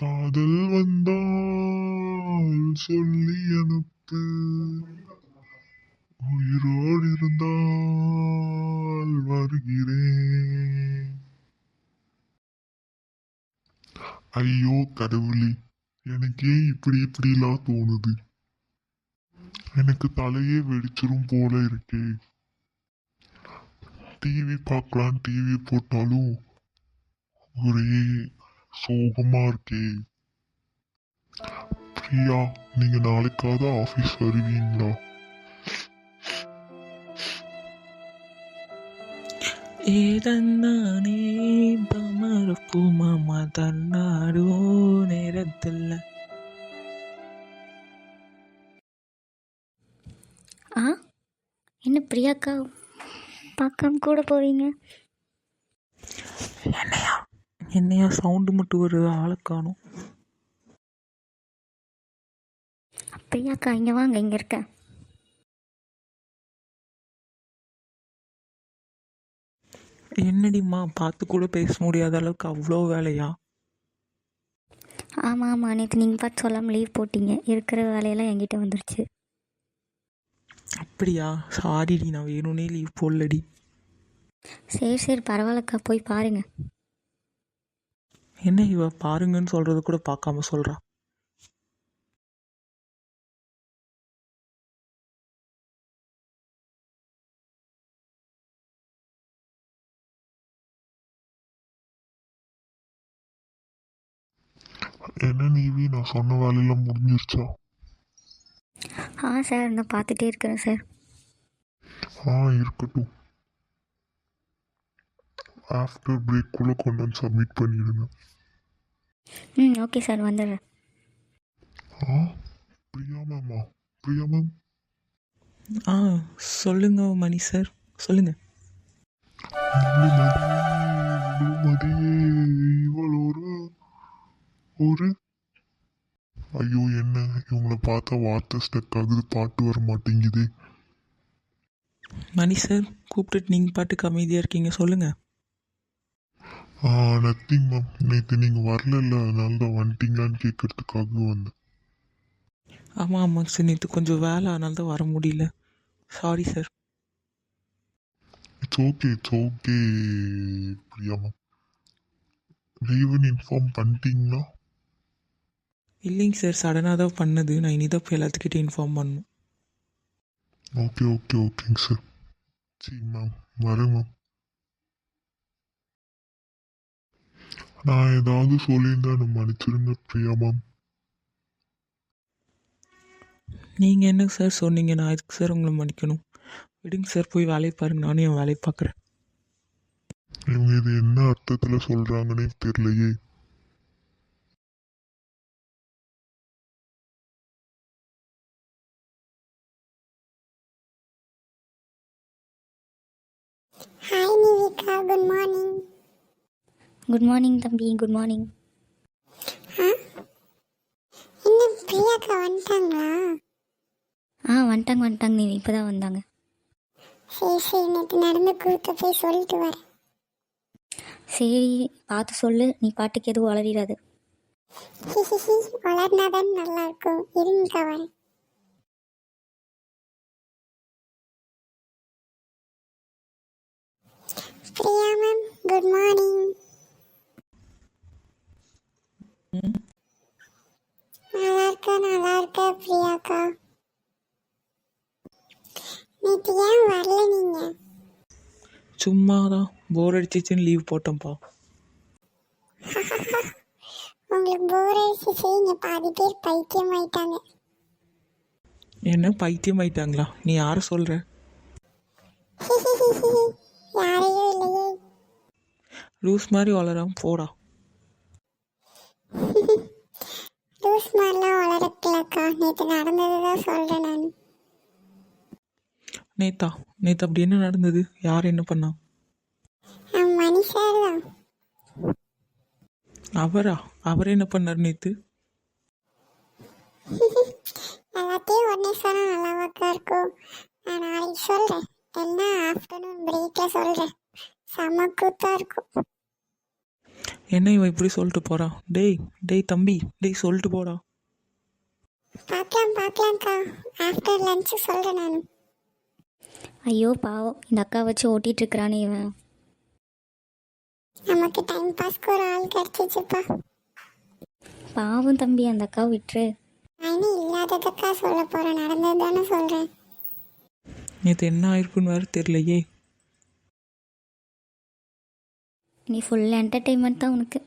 காதல் வந்தால் சொல்லி அனுப்பு. உயிரோடு இருந்தால் வருகிறேன். ஐயோ கடவுளே எனக்கு ஏன் இப்படி இப்படிலாம் தோணுது. எனக்கு தலையே வெடிச்சிரும் போல இருக்கே. டிவி பார்க்கலாம் டிவி போட்டாலும் ஒரே சோகமா இருக்கே பிரியா நீங்க நாளைக்காவது ஆபீஸ் வருவீங்களா ഏതെന്നാനേ തമർപ്പുമ തന്നാരോ നേരത്തില്ല ஆ என்ன பிரியாக்கா பார்க்காம கூட போவீங்க என்னையா என்னையா சவுண்டு மட்டும் ஒரு ஆளை காணும். பிரியாக்கா இங்கே வாங்க இங்கே இருக்கேன் என்னடிம்மா பார்த்து கூட பேச முடியாத அளவுக்கு அவ்வளோ வேலையா? ஆமாம் ஆமாம் நேற்று நீங்கள் பார்த்து சொல்லாமல் லீவ் போட்டீங்க. இருக்கிற வேலையெல்லாம் என்கிட்ட வந்துருச்சு. அப்படியா? சாரிடி நான் வேணும்னே லீவ் போடலடி. சரி சரி பரவாயில்லக்கா போய் பாருங்க. என்ன இவ பாருங்கன்னு சொல்றது கூட பார்க்காம சொல்றா. என்ன நீவி நான் சொன்ன வேலையெல்லாம் முடிஞ்சிருச்சா? ஆ சார் நான் பார்த்துட்டே இருக்கிறேன் சார். ஆ இருக்கட்டும். ஆஃப்டர் பிரேக்குள்ளே கொண்டு வந்து சப்மிட் பண்ணிடுங்க. ம் ஓகே சார் வந்துடுறேன். ஆ பிரியா மேமா பிரியா மேம் ஆ சொல்லுங்க மணி சார் சொல்லுங்க. ஒரு ஒரு. ஐயோ என்ன? இவங்கள பார்த்தா வார்த்தை ஸ்டக் ஆகுது பாட்டு வர மாட்டேங்குது. மணி சார் கூப்பிட்டுட்டு நீங்கள் பாட்டுக்கு அமைதியாக இருக்கீங்க சொல்லுங்க. ஆ நத்திங் மேம் நேற்று நீங்கள் வரலல்ல அதனால தான் வந்துட்டீங்களான்னு கேட்கறதுக்காக வந்தேன். ஆமாம் ஆமாம் சார் நேற்று கொஞ்சம் வேலை அதனால தான் வர முடியல. Sorry sir it's okay it's okay Priya ma'am லீவுன்னு inform பண்ணிட்டீங்களா? இல்லைங்க சார் சடனாக தான் பண்ணது. நான் இனி தான் போய் எல்லாத்துக்கிட்டே இன்ஃபார்ம் பண்ணணும். ஓகே ஓகே ஓகேங்க சார் சரி மேம் வரேன் மேம் நான் ஏதாவது சொல்லியிருந்தா என்னை மன்னிச்சிருங்க பிரியா மேம் நீங்கள் என்ன சார் சொன்னீங்க? நான் எதுக்கு சார் உங்களை மன்னிக்கணும்? விடுங்க சார் போய் வேலையை பாருங்க. நானும் என் வேலையை பார்க்குறேன். இவங்க இது என்ன அர்த்தத்தில் சொல்கிறாங்கன்னே தெரியலையே. Hi Nivika good morning good morning தம்பி. குட் மார்னிங் என்ன பிரியாக்கா வந்துட்டாங்களா? ஆ வந்துட்டாங்க வந்துட்டாங்க. நீ இப்போ தான் வந்தாங்க. சரி சரி. நேற்று நடந்த கூத்த போய் சொல்லிட்டு வரேன் சரி பார்த்து சொல்லு. நீ பாட்டுக்கு எதுவும் வளரிடாது. வளர்னாதான் நல்லா இருக்கும் இருங்கக்கா வரேன். பிரியா மேம் குட் மார்னிங் நல்லா இருக்கா நல்லா இருக்கா பிரியாக்கா. நேற்று ஏன் வரல நீங்க? சும்மா தான் போர் அடிச்சிச்சுன்னு லீவ் போட்டேன்ப்பா உங்களுக்கு போர் அடிச்சிச்சு இங்க பாதி பேர் பைத்தியம் ஆயிட்டாங்க. என்ன பைத்தியம் ஆயிட்டாங்களா? நீ யாரை சொல்கிற யாரையும் இல்லையே. லூஸ் மாதிரி வளராம போடா. லூஸ் மாதிரிலாம் வளரக்கலக்கா நேற்று நடந்தது தான் சொல்கிறேன் நான். நேத்தா? நேத்து அப்படி என்ன நடந்தது? யார் என்ன பண்ணா? மணி சார் தான். அவரா? அவர் என்ன பண்ணார் நேத்து? எல்லாத்தையும் உடனே சொன்னால் நல்லாவாக்கா இருக்கும். நான் நாளைக்கு சொல்கிறேன் என்ன ஆஃப்டர்நூன் பிரேக்கில் சொல்கிறேன் கூத்தாக இருக்கும். என்ன இவன் இப்படி சொல்லிட்டு போகிறான் டேய் டேய் தம்பி டேய் சொல்லிட்டு போடா. பார்க்கலாம் பார்க்கலாம்க்கா ஆஃப்டர் லஞ்சு சொல்கிறேன் நான். ஐயோ பாவம். இந்த அக்கா வச்சு ஓட்டிட்டு இருக்கிறானே இவன். நமக்கு டைம் பாஸ்க்கு ஒரு ஆள் கிடச்சிச்சுப்பா. பாவம் தம்பி அந்த அக்கா விட்டுரு. நான் இல்லாததுக்கா சொல்ல போகிறேன் நடந்தது தானே சொல்கிறேன் நேற்று என்ன ஆயிருக்குன்னு வேறு தெரியலையே. நீ ஃபுல் என்டர்டெயின்மெண்ட் தான் உனக்கு.